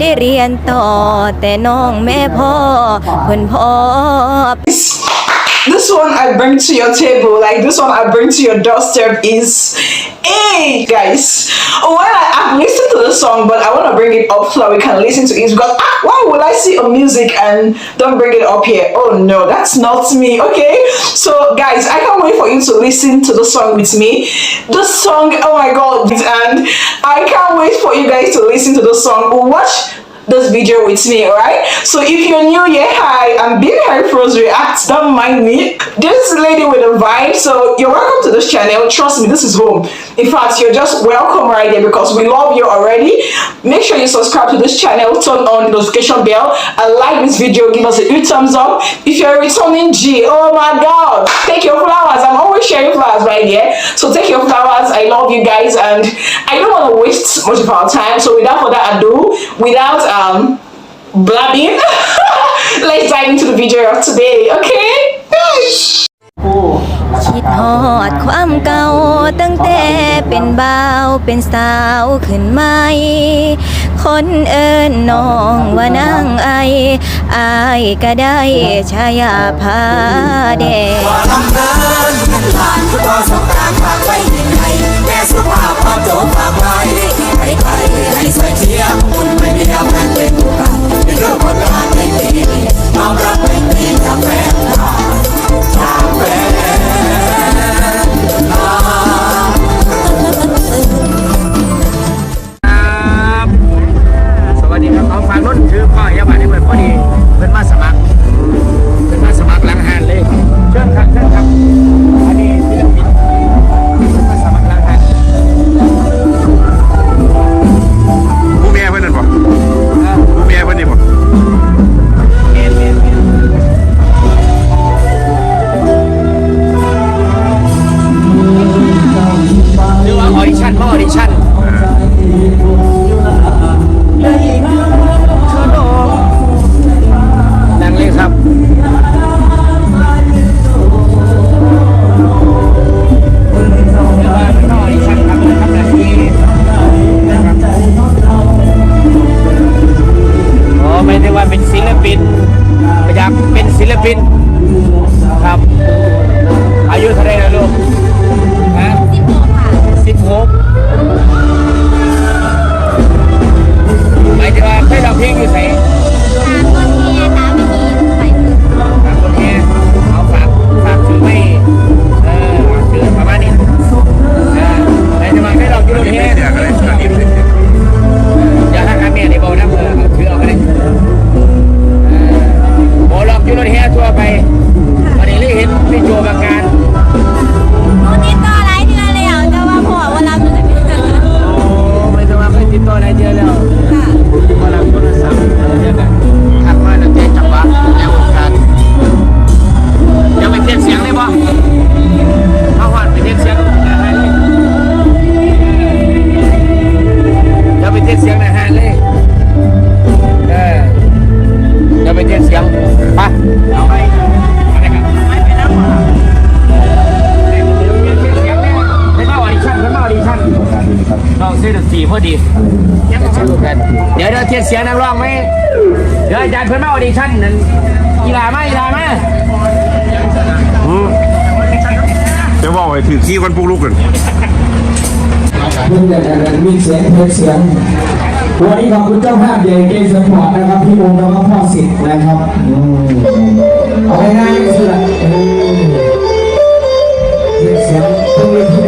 ได้เรียนต่อ แต่น้องแม่พ่อเพิ่นพ่อ This one I bring to your table, like this one I bring to your doorstep is, hey guys, when I, I've listened to the song, but I want to bring it up so we can listen to it because ah, why would I see a music and don't bring it up here? Oh no, that's not me. Okay, so guys, I can't wait for you to listen to the song with me. The song, oh my god, and I can't wait for you guys to listen to the song. Or watch this video with me, alright? So if you're new yeah hi, I'm Big Harry Pros Reacts, don't mind me. This is lady with a vibe, so you're welcome to this channel. Trust me, this is home. In fact, you're just welcome right there because we love you already. Make sure you subscribe to this channel, turn on the notification bell, and like this video, give us a good thumbs up. If you're a returning G, oh my god, take your flowers. I'm always sharing flowers right here. So take your flowers. I love you guys, and I don't want to waste much of our time. So without further ado, without um blabbing, let's dive into the video of today, okay? คิดฮอดความเก่าตั้งแต่เป็นบ่าวเป็นสาวขึ้นใหม่ คนเอิ้นน้องว่านางไออายก็ได้ชายาพาแดงทำงานเงินล้านพุทธสงกรานต์ฝากไว้ยังไงแม่สุภาพพอโจมฝากไว้ให้ใครให้สวยเชียร์คุณไม่มีอำนาจเป็นผู้กันเป็นเรื่องผลงานในปีนี้น้อมรับเป็น คนปลุกลุกกันเพื่อนแต่มีเสียงเพลงเสียงวันนี้ขอบคุณเจ้าภาพใหญ่เกมสปอร์ตนะครับพี่โอมแล้วก็พ่อสิทธิ์นะครับอืมเอาง่ายๆก็คือเออเพลงเสียงต้องมี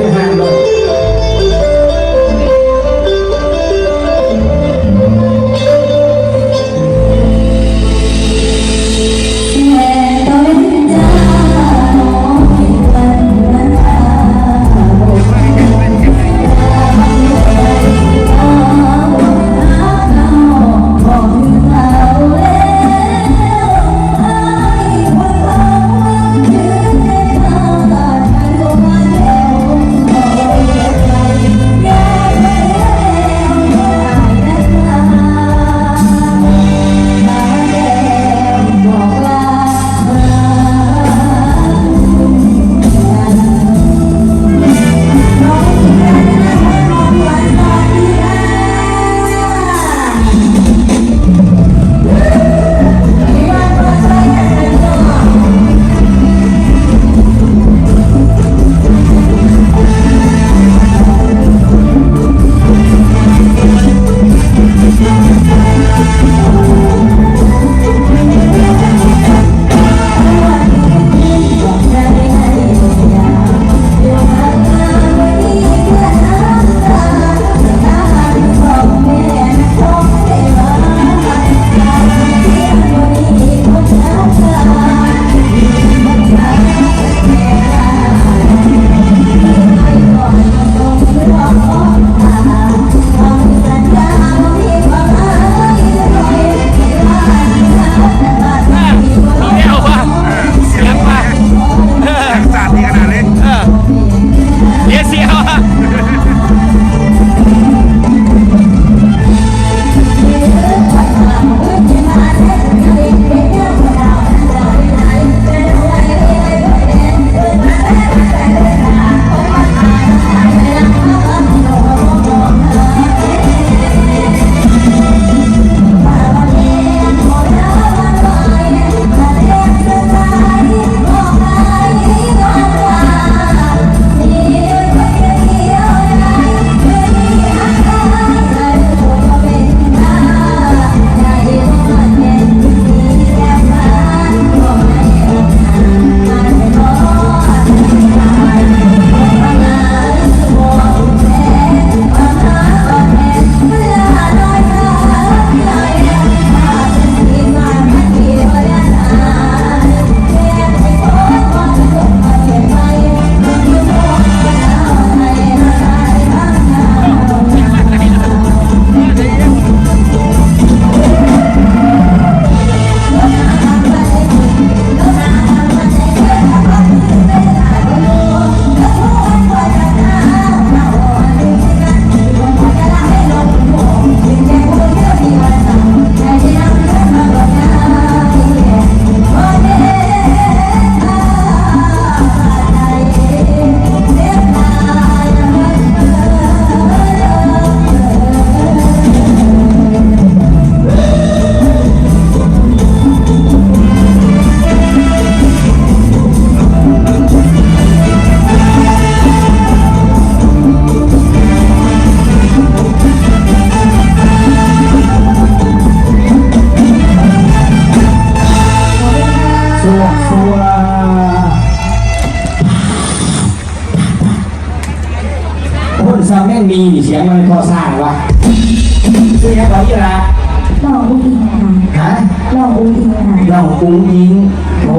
โอ้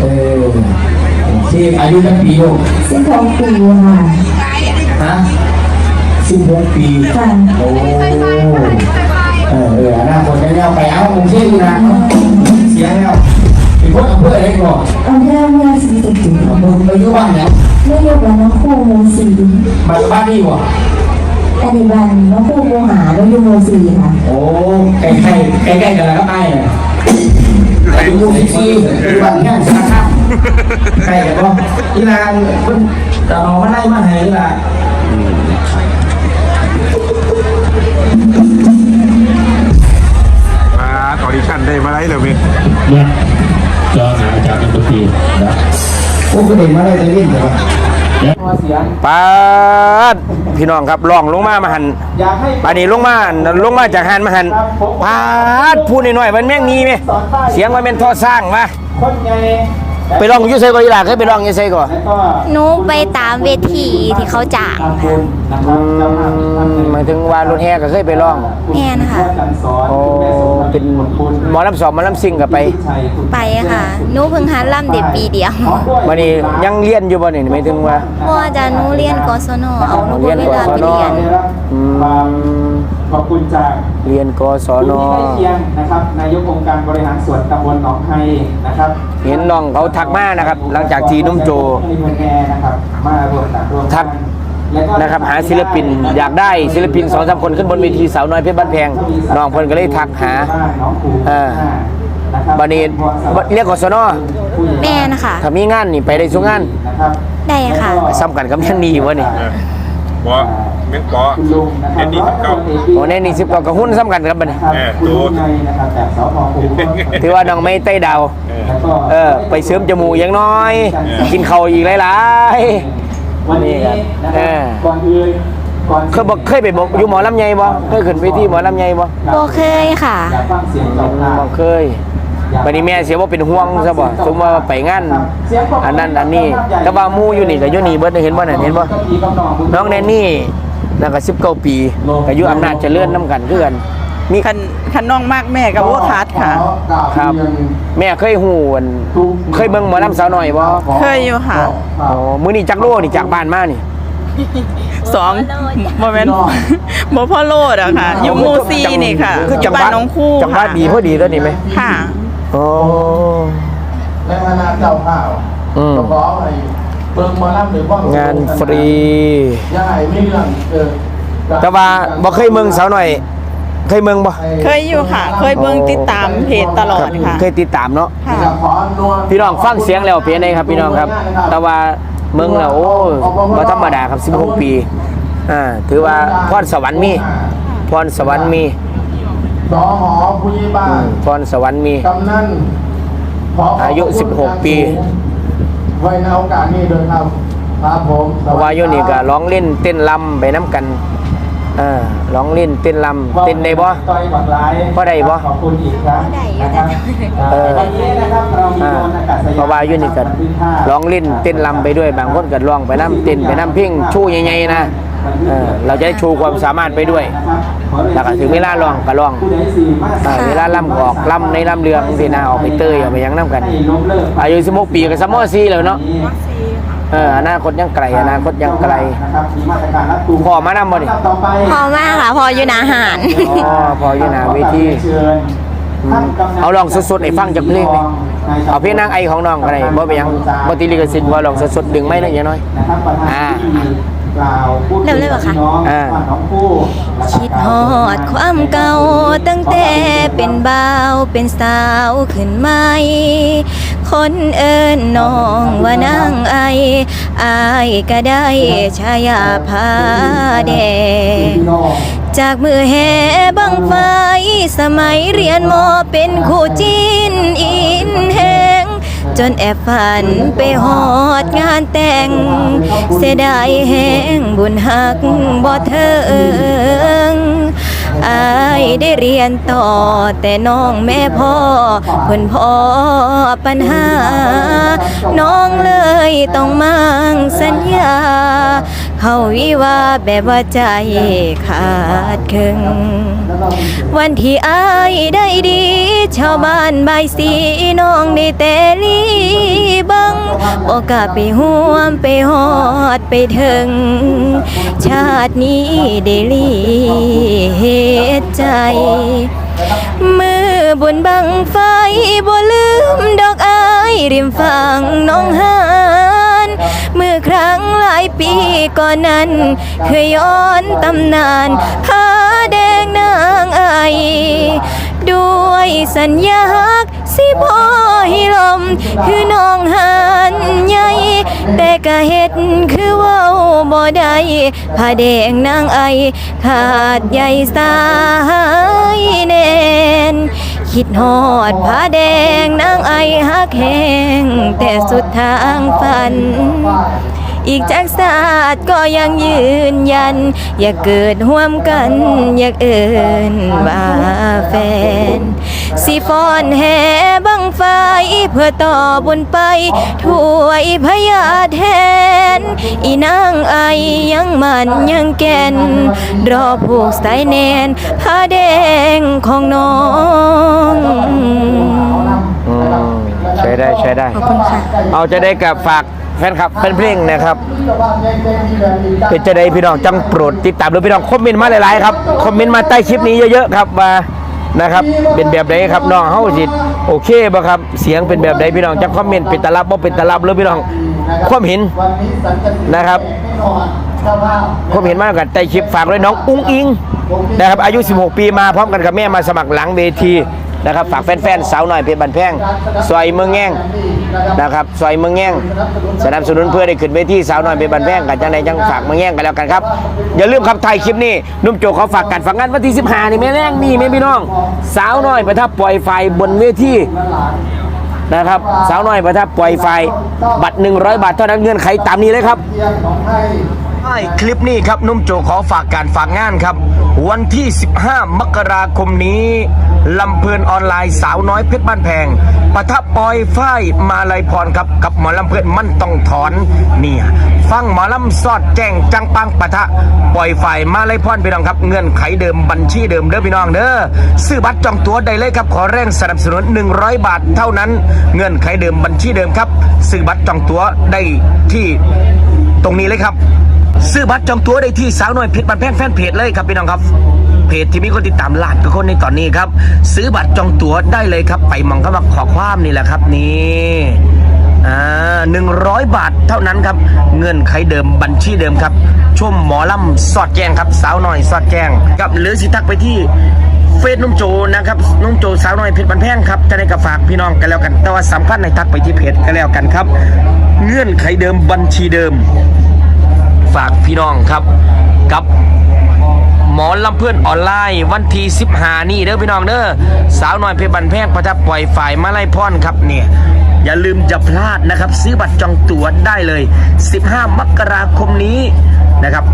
เออที่อายุตั้งปีลูกสิบหกปีค่ะฮะสิบหกปีค่ะโอ้เออเออหน้าคนแน่ๆไปเอาองค์เช่นนะเสียแล้วเป็นคนอำเภออะไรก่อนอำเภอเมืองศรีสะเกษมึงไปอยู่บ้านไหนไม่ยกว่าน้องคู่โมสีบ้านบ้านนี่วะอดีบันน้องคู่โมหาแล้วอยู่โมสีค่ะโอ้ใกล้ใกล้ใกล้ใกล้ๆกันแล้วก็ใต้เลย อายุสิบสี่ปัจจุบันแค่สารคามใกล้กันป่ะอีลานมันจะเอามาได้มาให้อีลามาออดิชั่นได้มาได้เลยเว้ยเนี่ยจอหาอาจารย์ดนตรีนะพวกเด็กมาได้จะเล่นแต่ว่า เสียงปาดพี่น้องครับลองลงมามาหันอยากให้ปานนี้ลงมาลงมาจากหันมาหันปาดพูดหน่อยๆมันแม่งมีไหมเสียงมันเป็นท่อสร้างมาคนไง ไปลองอยูไซก่อนอีหล่ะเคยไปลองอยูไซก่อนแล้วก็หนูไปตามเวทีที่เขาจ้างทำบุญนะครับเจ้าภาพท่านหนึ่งหมายถึงว่ารถแห่ก็เคยไปลองแม่นค่ะจันสอนโอ้คุณแม่สมเป็นหมอลำสอบหมอลำซิงกับไป ไปค่ะหนูเพิ่งหัดล่ำเด็ปีเดียววันนี้ยังเรียนอยู่บ่นี่หมายถึงว่าพ่อจะหนูเรียนกศนเอาหนูบ่เวลาไปเรียนอืมความ ขอบคุณจากเรียนกศนผู้ที่ใกล้เคียงนะครับนายกองค์การบริหารส่วนตำบลหนองไฮนะครับเห็นน้องเขาทักมานะครับ หลังจากที่นุ่มโจมีคนแอร์นะครับมารวมต่างรวมทัก แล้วก็ นะครับหาศิลปินอยากได้ศิลปินสองสามคนขึ้นบนเวทีสาวน้อยเพชรบ้านแพงน้องเพิ่นก็เลยทักหาน้องครูเออนะครับบัดนี้เรียกกศนแม่นะคะ ถ้ามีงานนี่ไปได้ทุกงานนะครับได้ค่ะ ซ้ำกันกับยังดีวะนี่เออ ปอเม้นปอคุณลุงนะครัเอ็นดีสิบเก้าโอ้แน่นี่สิบกว่ากับหุ้นซ้ำกันครับบัดนี้นะครับเออคุณลุงในนะครับจากสพภูมิถือว่าน้องไม่เต้ดาวแล้วก็เออไปเสริมจมูกอย่างน้อย กินข้าวอีกหลายวันนี้นะคเอรับอก่อนอื่นก่อนๆเคยบอกเคยไปบอกอยู่หมอลำไยบ่เคยขึ้นเวทีหมอลำไยบ่บ่เคยค่ะอยากฟังเสียงเจ้าภาพบ่เคย บัดนี้แม่เสียว่าเป็นห่วงซะบ่สมว่าไปงานอันนั้นอันนี้แต่ว่าหมู่อยู่นี่ก็อยู่นี่เบิดเห็นบ่น่ะเห็นบ่น้องแนนนี่นั่นก็19ปีก็อยู่อำนาจเจริญนํกันคือกันมีคันคันน้องมากแม่กับวัวคัดค่ะ ครับ แม่เคยฮู้อันเคยเบิ่งหมอลำสาวน้อยบ่เคยอยู่ค่ะอ๋อมื้อนี้จักโลนี่จากบ้านมานี่สองโมเมนต์โมพ่อโลดอะค่ะอยู่หมูซีนี่ค่ะคือจังหบ้าวัดนน้องคู่จังหวัดดีพอดีตัวนี้ไหมค่ะ อ๋อในคณะเจ้าภาพอืมก็ขอให้เบิ่งหมารับหรือว่างานฟรีอย่าให้มีเรื่องเออแต่ว่าบ่เคยเมืองสาวหน่อย เคยเมืองบ่เคยอยู่ค่ะ เคยเบิ่งติดตามเพจตลอดค่ะเคยติดตามเนาะค่ะขออนวลพี่น้องฟังเสียงแล้วเป็นไงครับ พี่น้องครับ แต่ว่าเมืองแล้วโอ้บ่ธรรมดาครับ16ปี อ่า ถือว่าพรสวรรค์มีพรสวรรค์มี สอหอผู้ใหญ่บ้าอืนมพรสวรรค์มีกำนันขขบอายุคุณ16ปี ไว้ในโอกาสนี้ด้วยครับครับผมเพราะว่าอยู่นี่ก็ร้องเล่นเต้นลำไปน้ำกันอ่าร้องเล่นเต้นลำเต้นได้บ่ต่อยบักหลายพอได้บ่ขอบคุณอีกครั้งพอได้อยู่นะครับเออ วันนี้นะครับเรามีอ่าโดรนอากาศยานเพราะว่าอยู่นี่ก็ร้องเล่นเต้นลำไปด้วยบางคนก็ร้องไปน้ำเต้นไปน้ำเพ่งชู้ใหญ่ๆนะ เออเราจะได้โชว์ความสามารถไปด้วยแล้วก็ถึงเวลาร้องก็ร้องผู้ใดสี่มาอ่าเวลาล่ำก็ออกล่ำในล่ำเรืองสินะออกไปเตยออกไปหยังน้ำกันให้ล้มเลิกอายุ16ปีก็ซัมมอซีแล้วเนาะเอออนาคตยังไกลอนาคตยังไกลนะครับมีมาตรการรัดกุมพ่อมานำบ่นี่ต่อไปพอมากค่ะพออยู่หนาหารอ๋อพออยู่หน้าเวทีเชิญท่านกำนันเอาลองสดๆให้ฟังจากเพลงนี่เอาเพลงนางไอของน้องก็ได้บ่ไปนหยังบ่ติดลิขสิทธิ์ว่าลองสดๆดึงไม้นั่นอย่างน้อยนะครับประธานอ่า พิธีกล่าวพูดเริ่มเลยเหรอคะพี่น้องอ่าว่าน้องผู้คิดฮอดความเก่าตั้งแต่เป็นบ่าวเป็นสาวขึ้นใหม่คนเอิ้นน้องว่านางไออายก็ได้ชายาพาแดงพี่น้องจากมือแห่บังไฟสมัยเรียนมอเป็นคู่จินอินแหง จนแอบฝันไปหอดงานแต่ง เสียดายแหงบุญหักบ่เทิงอายได้เรียนต่อแต่น้องแม่พ่อเพิ่นพ่อปัญหา น้องเลยต้องมั่งสัญญา เฮาวิว่าแบบว่าใจขาดครึ่งวันที่อายได้ดี ชาวบ้านใบสีน้องได้แต่ลีบังบอกกล้าไปห่วมไปหอดไปถึง ชาตินี้ได้ลีเหตุใจมือบุญบังไฟบ่ลืมดอกอายริมฝั่งน้องหา เมื่อครั้งหลายปีก่อนนั้น เคยย้อนตำนานพาแดงนางไอด้วยสัญญาฮักสิบ่ให้ลม คือน้องหันใหญ่แต่ก็เฮ็ดคือเว้าบ่ได้ผ้าแดงนางไอ ขาดใยสายแน่น คิดหอดผ้าแดงนางไอฮักแหงแต่สุดทางฝัน อีกจากศาสตร์ก็ยังยืนยัน อยากเกิดห่วมกัน อยากเอินว่าแฟน สิฟอนแห่บังไฟเพื่อต่อบุญไปถวยพญาแทน อีนางไอยังมันยังแก่น รอผูกสายแนนผ้าแดงของน้องอืมใช้ได้ใช้ได้ ขอบคุณค่ะ เอาจะได้กับฝากแฟนคลับแฟนเพลงนะครับเป็นจะได้พี่น้องจังโปรดติดตามหรือพี่น้องคอมเมนต์มาหลายๆครับคอมเมนต์มาใต้คลิปนี้เยอะๆครับว่า นะครับ เป็นแบบไหนครับน้องเฮาสิโอเคบ่ครับ เสียงเป็นแบบไหนพี่น้องจังคอมเมนต์เป็นตะลับบ่เป็นตะลับหรือพี่น้องความเห็นนะครับความเห็นมากกันใต้คลิปฝากด้วยน้องอุ้งอิงนะครับอายุ 16 ปีมาพร้อมกันกับแม่มาสมัครหลังเวที นะครับฝากแฟนๆสาวหน่อยเพชรบันแพงซอยเมืองแง่งนะครับซอยเมืองแง่งสนับสนุนเพื่อได้ขึ้นเวทีสาวหน่อยเพชรบันแพงกันจังใดจังฝากเมืองแง่งกันแล้วกันครับอย่าลืมครับถ่ายคลิปนี้นุ่มโจเขอฝากกันฝากงานวันที่15นี่แม่แรงนี่แม่พี่น้อง สาวน้อยประทับปล่อยไฟบนเวทีนะครับสาวน้อยประทับปล่อยไฟบัตร100 บาทเท่านั้นเงื่อนไขตามนี้เลยครับ ใช่คลิปนี้ครับนุ่มโจขอฝากการฝากงานครับ วันที่ 15 มกราคมนี้ลำเพลินออนไลน์สาวน้อยเพชรบ้านแพงปะทะปอยฝ้ายมาลัยพรครับกับหมอลำเพลินมันต้องถอนเนี่ยฟังหมอลำสอดแจ้งจังปังปะทะปล่อยฝ่ายมาลัยพรพี่น้องครับ เงื่อนไขเดิมบัญชีเดิมเด้อพี่น้องเด้อซื้อบัตรจองตั๋วได้เลยครับขอแรงสนับสนุน 100 บาทเท่านั้น เงื่อนไขเดิมบัญชีเดิมครับซื้อบัตรจองตั๋วได้ที่ตรงนี้เลยครับ ซื้อบัตรจองตั๋วได้ที่สาวน้อยเพชรบันแพงแฟนเพจเลยครับพี่น้องครับ เพจที่มีคนติดตามล้านกว่าคนในตอนนี้ครับ ซื้อบัตรจองตั๋วได้เลยครับ ไปมองเข้ามาขอความนี่แหละครับนี่อ่าหนึ่งร้อยบาทเท่านั้นครับ เงื่อนไขเดิมบัญชีเดิมครับชมหมอลำสอดแจ้งครับ สาวน้อยสอดแจ้งครับหรือสิทักไปที่เฟซนุ่มโจนะครับนุ่มโจสาวน้อยเพชรบันแพงครับจะได้กับฝากพี่น้องกันแล้วกัน แต่ว่าสำคัญในทักไปที่เพจกันแล้วกันครับ เงื่อนไขเดิมบัญชีเดิม ฝากพี่น้องครับกับหมอลำเพื่อนออนไลน์ วันที่15นี่เด้อพี่น้องเด้อสาวน้อยเพชรบันแพงประทับปล่อยฝ่ายมาไล่พรครับเนี่ยอย่าลืมจะพลาดนะครับ ซื้อบัตรจองตั๋วได้เลย 15 มกราคมนี้นะครับ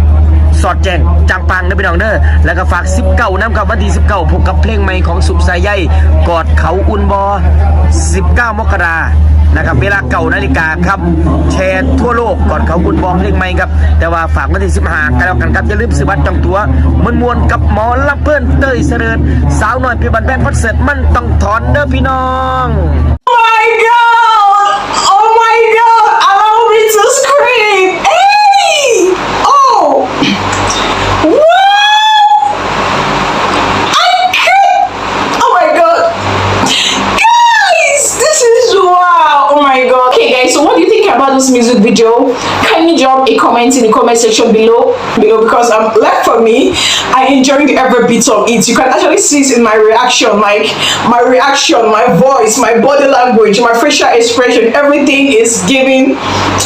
สอดแจ้งจังปังนะพี่น้องเด้อแล้วก็ฝาก 19น้ำกับวันที่19พบกับเพลงใหม่ของสุบสายใยกอดเขาอุ่นบอ19 มกรา นะครับเวลาเก่านาฬิกาครับแชร์ทั่วโลกก่อนเขาคุณบอกเรื่องใหม่ครับ แต่ว่าฝากวันที่สิบห้ากันแล้วกันครับอย่าลืมซื้อบัตรจองตั๋วมวนมวนกับหมอลับเพื่อนเต้ยเสริญสาวหน่อยพี่บันแบนคอนเสิร์ตมันต้องถอนเด้อพี่น้อง Oh my god! You this music video? Kindly drop a comment in the comment section below below because um left for me, I enjoyed every bit of it. You can actually see it in my reaction, like my reaction, my voice, my body language, my facial expression, everything is giving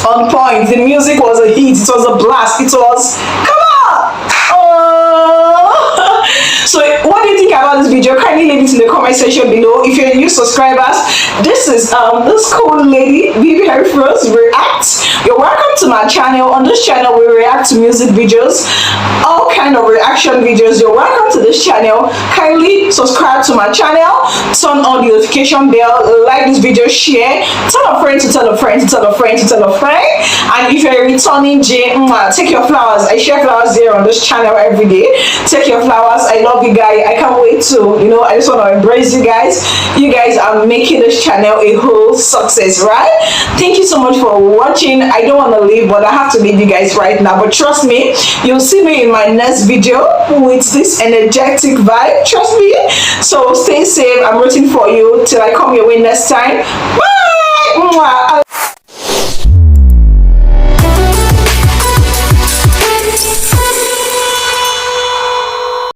on point. The music was a hit, it was a blast, it was come on! Oh! so what do you think about this video kindly leave it in the comment section below. If you're new subscribers this is um this cool lady Bibi Harry Frost reacts you're welcome to my channel. On this channel we react to music videos all kind of reaction videos. You're welcome to this channel. Kindly subscribe to my channel. Turn on the notification bell. Like this video share. Tell a friend to tell a friend to tell a friend to tell a friend. And if you're a returning J take your flowers. I share flowers there on this channel every day. Take your flowers. I love you guys. I can't wait to you know I just want to embrace you guys. You guys are making this channel a whole success right? Thank you so much for watching. I don't want to leave but I have to leave you guys right now. But trust me you'll see me in my next video with this energetic vibe. Trust me. So stay safe. I'm rooting for you till I come your way next time. Bye.